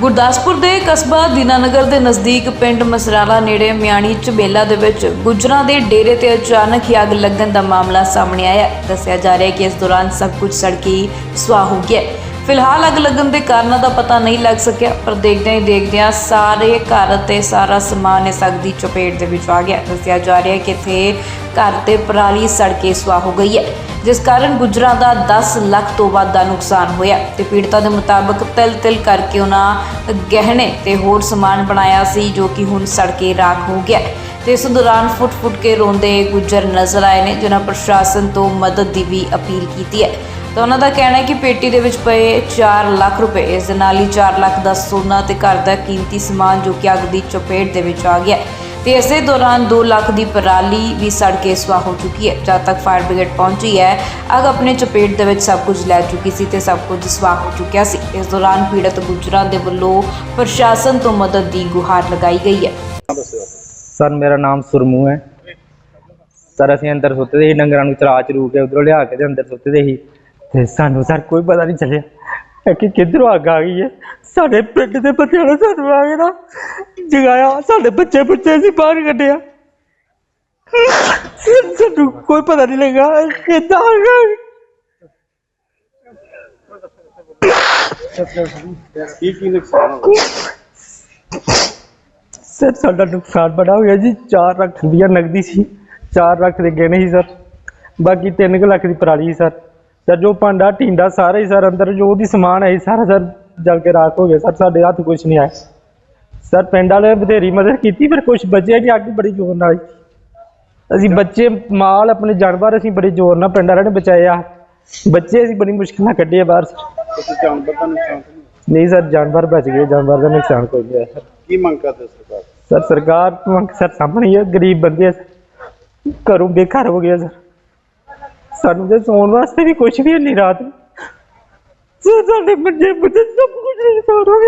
ਗੁਰਦਾਸਪੁਰ ਦੇ ਕਸਬਾ ਦੀਨਾਨਗਰ ਦੇ ਨਜ਼ਦੀਕ ਪਿੰਡ ਮਸਰਾਲਾ ਨੇੜੇ ਮਿਆਣੀ ਝਬੇਲਾ ਦੇ ਵਿੱਚ ਗੁੱਜਰਾਂ ਦੇ ਡੇਰੇ ਤੇ ਅਚਾਨਕ ਹੀ ਅੱਗ ਲੱਗਣ ਦਾ ਮਾਮਲਾ ਸਾਹਮਣੇ ਆਇਆ ਦੱਸਿਆ ਜਾ ਰਿਹਾ ਹੈ ਕਿ ਇਸ ਦੌਰਾਨ ਸਭ ਕੁਝ ਸੜਕੀ ਸੁਆਹ ਹੋ ਗਿਆ ਹੈ। ਫਿਲਹਾਲ ਅੱਗ ਲੱਗਣ ਦੇ ਕਾਰਨਾਂ ਦਾ ਪਤਾ ਨਹੀਂ ਲੱਗ ਸਕਿਆ, ਪਰ ਦੇਖਦਿਆਂ ਹੀ ਦੇਖਦਿਆਂ ਸਾਰੇ ਘਰ ਅਤੇ ਸਾਰਾ ਸਮਾਨ ਇਸ ਅੱਗ ਦੀ ਚਪੇਟ ਦੇ ਵਿੱਚ ਆ ਗਿਆ ਦੱਸਿਆ ਜਾ ਰਿਹਾ ਹੈ ਕਿ ਇੱਥੇ ਘਰ ਤੇ ਪਰਾਲੀ ਸੜ ਕੇ ਸੁਆਹ ਹੋ ਗਈ ਹੈ, ਜਿਸ ਕਾਰਨ ਗੁੱਜਰਾਂ ਦਾ 10 ਲੱਖ ਤੋਂ ਵੱਧ ਦਾ ਨੁਕਸਾਨ ਹੋਇਆ ਤੇ ਪੀੜਤਾਂ ਦੇ ਮੁਤਾਬਕ ਤਿਲ-ਤਿਲ ਕਰਕੇ ਉਹਨਾਂ ਗਹਿਣੇ ਤੇ ਹੋਰ ਸਮਾਨ ਬਣਾਇਆ ਸੀ ਜੋ ਕਿ ਹੁਣ ਸੜ ਕੇ ਰਾਖ ਹੋ ਗਿਆ ਹੈ। ਤੇ ਇਸ ਦੌਰਾਨ ਫੁੱਟ-ਫੁੱਟ ਕੇ ਰੋਂਦੇ ਗੁੱਜਰ ਨਜ਼ਰ ਆਏ ਨੇ, ਜਿਨ੍ਹਾਂ ਪ੍ਰਸ਼ਾਸਨ ਤੋਂ ਮਦਦ ਦੀ ਵੀ ਅਪੀਲ ਕੀਤੀ ਹੈ ਤਾਂ ਉਹਨਾਂ ਦਾ ਕਹਿਣਾ ਹੈ ਕਿ ਪੇਟੀ ਦੇ ਵਿੱਚ ਪਏ 4 ਲੱਖ ਰੁਪਏ, ਇਸ ਦੇ ਨਾਲ ਹੀ 4 ਲੱਖ ਦਾ ਸੋਨਾ ਤੇ ਘਰ ਦਾ ਕੀਮਤੀ ਸਮਾਨ ਜੋ ਕਿ ਅੱਗ ਦੀ ਚਪੇਟ ਦੇ ਵਿੱਚ ਆ ਗਿਆ ਤੇ ਇਸੇ ਦੌਰਾਨ 2 ਲੱਖ ਦੀ ਪਰਾਲੀ ਵੀ ਸੜ ਕੇ ਸਵਾਹ ਹੋ ਚੁੱਕੀ ਹੈ। ਜਦ ਤੱਕ ਫਾਇਰ ਬ੍ਰਿਗੇਡ ਪਹੁੰਚੀ ਹੈ, ਅੱਗ ਆਪਣੇ ਚਪੇਟ ਦੇ ਵਿੱਚ ਸਭ ਕੁਝ ਲੈ ਚੁੱਕੀ ਸੀ ਤੇ ਸਭ ਕੁਝ ਸਵਾਹ ਹੋ ਚੁੱਕਿਆ ਸੀ। ਇਸ ਦੌਰਾਨ ਪੀੜਤ ਗੁਜਰਾਂ ਦੇ ਵੱਲੋਂ ਪ੍ਰਸ਼ਾਸਨ ਤੋਂ ਮਦਦ ਦੀ ਗੁਹਾਰ ਲਗਾਈ ਗਈ ਹੈ। ਸਰ, ਮੇਰਾ ਨਾਮ ਸੁਰਮੂ ਹੈ। ਸਰ, ਅਸੀਂ ਅੰਦਰ ਸੁੱਤੇ ਦੇ ਸੀ, ਡੰਗਰਾਂ ਨੂੰ ਚਰਾ ਚਰੂ ਕੇ ਉਧਰੋਂ ਲਿਆ ਕੇ ਤੇ ਅੰਦਰ ਸੁੱਤੇ ਸੀ। ਤੇ ਸਾਨੂੰ ਸਰ ਕੋਈ ਪਤਾ ਨਹੀਂ ਚੱਲਿਆ। ਕਿ ਕਿੱਧਰੋਂ ਅੱਗ ਆ ਗਈ ਹੈ? ਸਾਡੇ ਪਿੰਡ ਦੇ ਬੱਚਿਆਂ ਨੇ ਸਾਨੂੰ ਆ ਕੇ ਨਾ। ਜਗਾਇਆ ਸਾਡੇ ਬੱਚੇ ਬੱਚੇ ਅਸੀਂ ਬਾਹਰ ਕੱਢਿਆ। ਸਾਨੂੰ ਕੋਈ ਪਤਾ ਨਹੀਂ ਲੱਗਾ ਕਿੱਦਾਂ ਆ ਗਈ ਕੀ ਕੀ ਨੁਕਸਾਨ ਹੋ ਸਰ ਸਾਡਾ ਨੁਕਸਾਨ ਬੜਾ ਹੋ ਗਿਆ ਜੀ। 4 ਲੱਖ ਰੁਪਈਆ ਨਗਦੀ ਸੀ। 4 ਲੱਖ ਦੇ ਗਹਿਣੇ ਸੀ ਸਰ। ਬਾਕੀ 3 ਲੱਖ ਦੀ ਪਰਾਲੀ ਸੀ ਸਰ। ਸਰ ਜੋ ਭਾਂਡਾ ਢੀਂਡਾ ਸਾਰਾ ਹੀ ਸਰ ਅੰਦਰ ਜੋ ਵੀ ਸਮਾਨ ਹੈ ਸਾਰਾ ਸਰ ਜਲ ਕੇ ਰਾਖ ਹੋ ਗਿਆ ਸਰ ਸਾਡੇ ਹੱਥ ਕੁਝ ਨਹੀਂ ਆਇਆ। ਸਰ ਪਿੰਡ ਵਾਲੇ ਨੇ ਬਥੇਰੀ ਮਦਦ ਕੀਤੀ ਪਰ ਕੁਝ ਬਚਿਆ ਨਹੀਂ ਅੱਗ ਬੜੀ ਜ਼ੋਰ ਨਾਲ ਆਈ। ਅਸੀਂ ਬੱਚੇ ਮਾਲ ਆਪਣੇ ਜਾਨਵਰ ਅਸੀਂ ਬੜੇ ਜ਼ੋਰ ਨਾਲ ਪਿੰਡ ਵਾਲਿਆਂ ਨੇ ਬਚਾਏ ਆ। ਬੱਚੇ ਅਸੀਂ ਬੜੀ ਮੁਸ਼ਕਿਲ ਨਾਲ ਕੱਢੇ ਆ ਬਾਹਰ। ਸਰ ਤੁਸੀਂ ਜਾਨਵਰ ਦਾ ਨੁਕਸਾਨ ਤਾਂ ਨਹੀਂ ਨਹੀਂ ਸਰ ਜਾਨਵਰ ਬਚ ਗਏ ਜਾਨਵਰ ਦਾ ਨੁਕਸਾਨ ਕੋਈ ਨਹੀਂ ਹੋਇਆ ਸਰ। ਕੀ ਮੰਗ ਕਰਦੇ ਸਰਕਾਰ ਸਰ ਸਰਕਾਰ ਤੋਂ ਮੰਗ ਸਰ ਸਾਹਮਣੇ ਹੀ ਹੈ ਗਰੀਬ ਬੰਦੇ ਆ ਸਰ। ਘਰੋਂ ਬੇਘਰ ਹੋ ਗਿਆ ਸਰ। ਸਾਨੂੰ ਤੇ ਸੌਣ ਵਾਸਤੇ ਵੀ ਕੁਝ ਵੀ ਨਹੀਂ ਰਾਤ ਨੂੰ। ਸਰ ਸਾਡੇ ਬੱਚੇ ਬੱਚੇ ਸਭ ਕੁਝ ਨੁਕਸਾਨ ਹੋ